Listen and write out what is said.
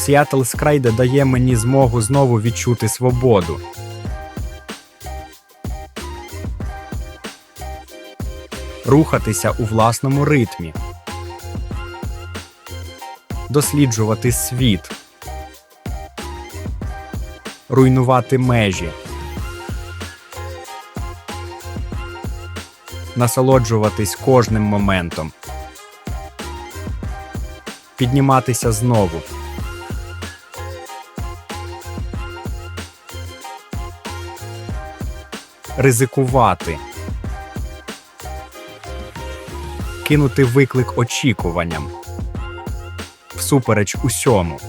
Seattle Skrайде дає мені змогу знову відчути свободу. Рухатися у власному ритмі. Досліджувати світ. Руйнувати межі. Насолоджуватись кожним моментом. Підніматися знову. Ризикувати. Кинути виклик очікуванням. Всупереч усьому.